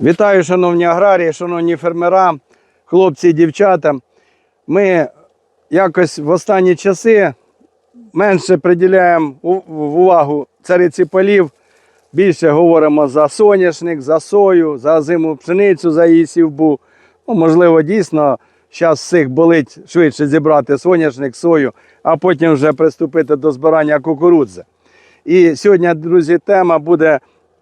Вітаю, шановні аграрії, шановні фермера, хлопці і дівчата. Ми якось в останні часи менше приділяємо увагу цариці полів. Більше говоримо за соняшник, за сою, за зиму пшеницю, за її сівбу. Ну, можливо, дійсно зараз всіх болить швидше зібрати соняшник, сою, а потім вже приступити до збирання кукурудзи. І сьогодні, друзі, тема буде: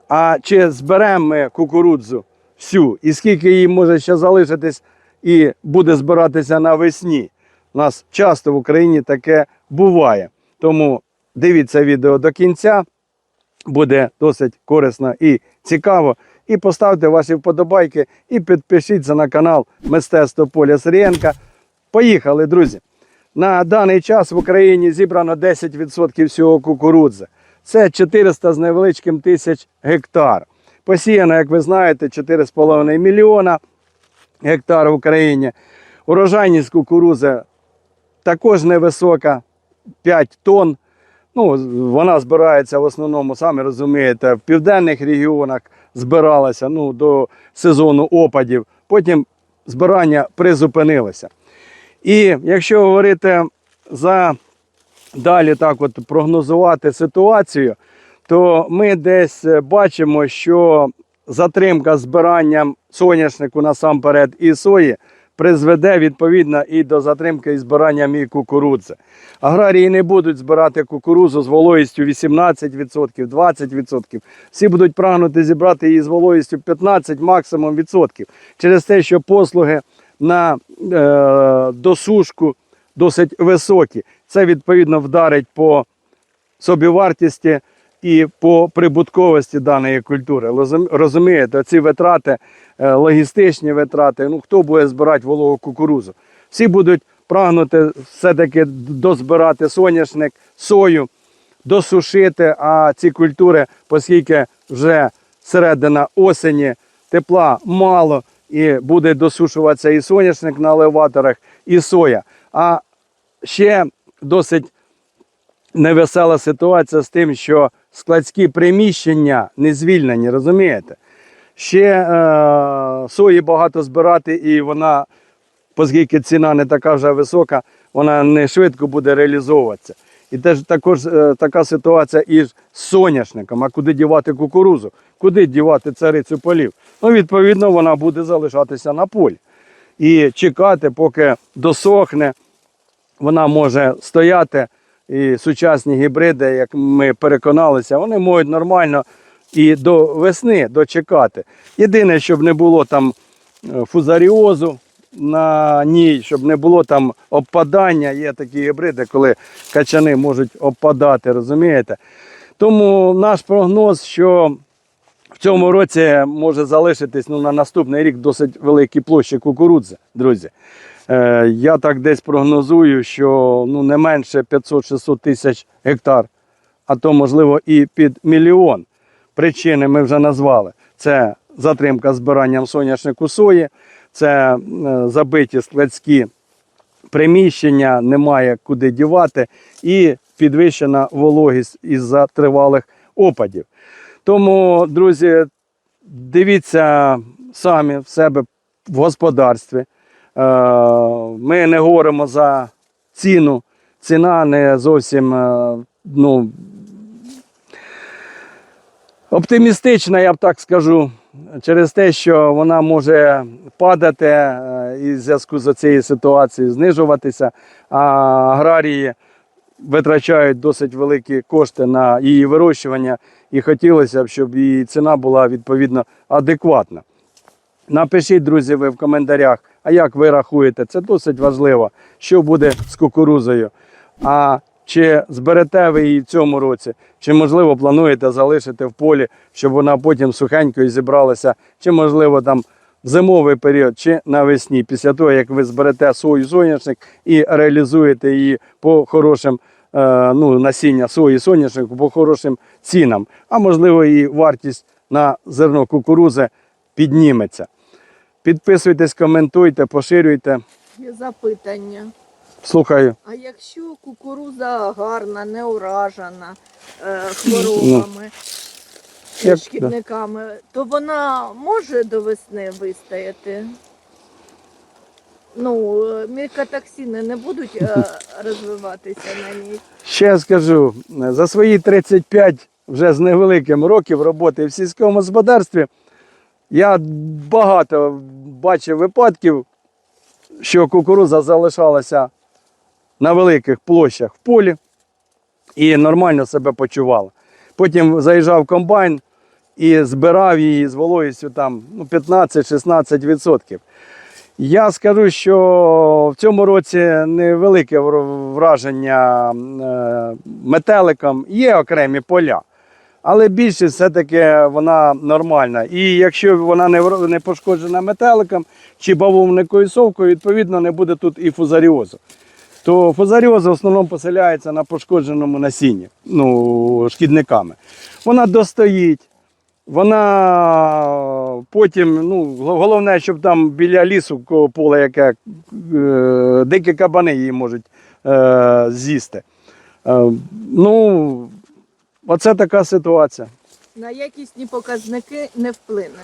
а чи зберемо ми кукурудзу всю, і скільки її може ще залишитись і буде збиратися навесні. У нас часто в Україні таке буває. Тому дивіться відео до кінця, буде досить корисно і цікаво. І поставте ваші вподобайки і підпишіться на канал Мистецтво Поля Сирієнка. Поїхали, друзі! На даний час в Україні зібрано 10% всього кукурудзи. Це 400 з невеличким тисяч гектар. Посіяно, як ви знаєте, 4,5 мільйона гектар в Україні. Урожайність кукурузи також невисока, 5 тонн. Ну, вона збирається в основному, самі розумієте, в південних регіонах збиралася ну, до сезону опадів. Потім збирання призупинилося. І якщо говорити за далі так от прогнозувати ситуацію, то ми десь е, бачимо, що затримка збиранням соняшнику насамперед і сої призведе відповідно і до затримки із збиранням і кукурудзи. Аграрії не будуть збирати кукурудзу з вологістю 18%, 20%. Всі будуть прагнути зібрати її з вологістю 15 максимум відсотків. Через те, що послуги на е, досушку досить високі. Це відповідно вдарить по собівартості і по прибутковості даної культури. Розумієте, ці витрати, е, логістичні витрати, ну хто буде збирати вологу кукурузу? Всі будуть прагнути все-таки дозбирати соняшник, сою, досушити, а ці культури, оскільки вже середина осені, тепла мало, і буде досушуватися і соняшник на елеваторах, і соя. А ще досить невесела ситуація з тим, що складські приміщення не звільнені, розумієте? Ще е, сої багато збирати, і вона, оскільки ціна не така вже висока, вона не швидко буде реалізовуватися. І теж також е, така ситуація і з соняшником. А куди дівати кукурузу? Куди дівати царицю полів? Ну, відповідно, вона буде залишатися на полі. І чекати, поки досохне, вона може стояти. І сучасні гібриди, як ми переконалися, вони можуть нормально і до весни дочекати. Єдине, щоб не було там е, фузаріозу на ній, щоб не було там обпадання. Є такі гібриди, коли качани можуть обпадати, розумієте? Тому наш прогноз, що в цьому році може залишитись ну, на наступний рік досить великі площі кукурудзи, друзі. Е, я так десь прогнозую, що ну, не менше 500-600 тисяч гектар, а то, можливо, і під мільйон. Причини ми вже назвали. Це затримка збиранням соняшнику сої, це е, забиті складські приміщення, немає куди дівати, і підвищена вологість із-за тривалих опадів. Тому, друзі, дивіться самі в себе в господарстві. Е, Ми не говоримо за ціну. Ціна не зовсім е, ну, оптимістична, я б так скажу, через те, що вона може падати е, і в зв'язку з цією ситуацією знижуватися, а аграрії витрачають досить великі кошти на її вирощування, і хотілося б, щоб її ціна була відповідно адекватна. Напишіть, друзі, ви в коментарях, а як ви рахуєте, це досить важливо, що буде з кукурузою. А чи зберете ви її в цьому році, чи можливо плануєте залишити в полі, щоб вона потім сухенькою зібралася, чи можливо там в зимовий період, чи навесні, після того, як ви зберете сою соняшник і реалізуєте її по хорошим е, ну, насіння сої соняшнику по хорошим цінам, а можливо і вартість на зерно кукурузи підніметься. Підписуйтесь, коментуйте, поширюйте. Є запитання. Слухаю. А якщо кукуруза гарна, не уражена е, хворобами, Як- шкідниками, то вона може до весни вистояти. Ну, е, мікотоксини не будуть е, розвиватися на ній. Ще скажу, за свої 35 вже з невеликим років роботи в сільському господарстві я багато бачив випадків, що кукурудза залишалася на великих площах в полі і нормально себе почувала. Потім заїжджав комбайн і збирав її з вологістю там ну, 15-16%. Я скажу, що в цьому році невелике враження е, метеликом. Є окремі поля, але більшість все-таки вона нормальна. І якщо вона не, не пошкоджена метеликом чи бавовникою совкою, відповідно не буде тут і фузаріозу. То фузаріоз в основному поселяється на пошкодженому насінні, ну, шкідниками. Вона достоїть, вона потім, ну, головне, щоб там біля лісу поля, яке е, дикі кабани її можуть е, з'їсти. Е, ну, оце така ситуація. На якісні показники не вплине.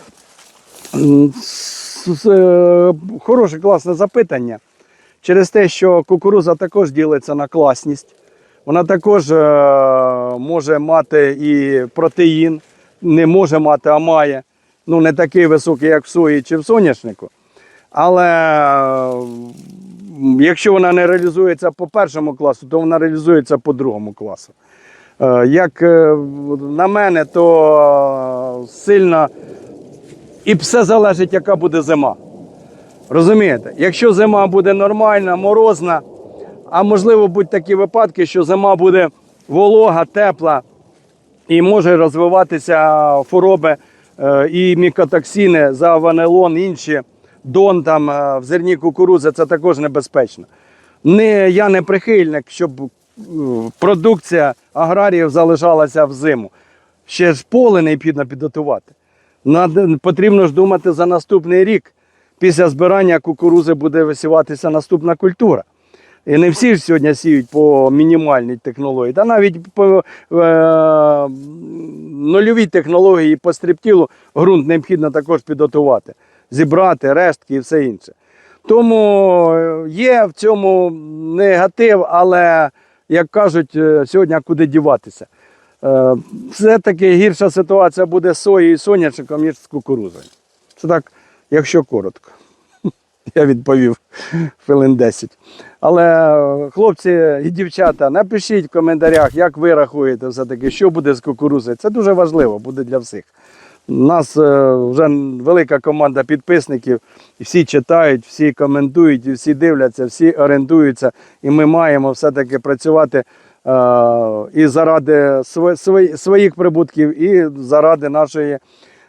Е, Хороше, класне запитання. Через те, що кукуруза також ділиться на класність. Вона також е, може мати і протеїн, не може мати, а має. Ну, не такий високий, як в сої чи в соняшнику. Але якщо вона не реалізується по першому класу, то вона реалізується по другому класу. Е, Як е, на мене, то е, сильно і все залежить, яка буде зима. Розумієте? Якщо зима буде нормальна, морозна, а можливо будуть такі випадки, що зима буде волога, тепла і може розвиватися хвороби і мікотоксини, заванелон, інші, дон там в зерні кукурузи, це також небезпечно. Не, я не прихильник, щоб продукція аграріїв залишалася в зиму. Ще ж поле необхідно підготувати. Потрібно ж думати за наступний рік. Після збирання кукурузи буде висіватися наступна культура. І не всі ж сьогодні сіють по мінімальній технології, та навіть по е, нульовій технології по стріптілу ґрунт необхідно також підготувати, зібрати рештки і все інше. Тому е, є в цьому негатив, але, як кажуть, е, сьогодні куди діватися. Е, Все-таки гірша ситуація буде з соєю і соняшником, ніж з кукурузою. Це так, якщо коротко. Я відповів хвилин 10. Але е, хлопці і дівчата, напишіть в коментарях, як ви рахуєте все-таки, що буде з кукурузою. Це дуже важливо буде для всіх. У нас е, вже велика команда підписників, всі читають, всі коментують, всі дивляться, всі орієнтуються. І ми маємо все-таки працювати е, і заради своїх прибутків, і заради нашої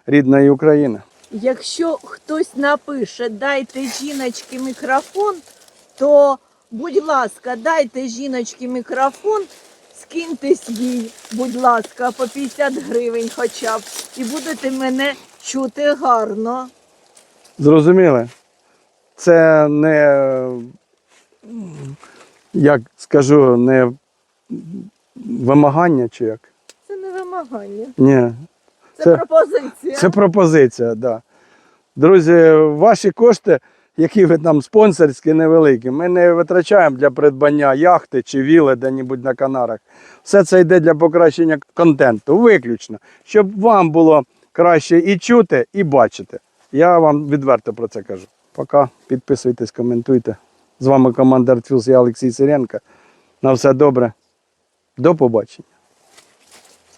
рідної України. Якщо хтось напише дайте жіночці мікрофон, то будь ласка, дайте жіночці мікрофон, скиньтесь їй, будь ласка, по 50 гривень хоча б, і будете мене чути гарно. Зрозуміли? Це не, як скажу, не вимагання чи як? Це не вимагання, Ні. це, Це- пропозиція. Це пропозиція, так. Да. Друзі, ваші кошти, які ви там спонсорські, невеликі, ми не витрачаємо для придбання яхти чи віли де-небудь на Канарах. Все це йде для покращення контенту, виключно, щоб вам було краще і чути, і бачити. Я вам відверто про це кажу. Пока, підписуйтесь, коментуйте. З вами команда Артфілс, я Олексій Сиренко. На все добре. До побачення.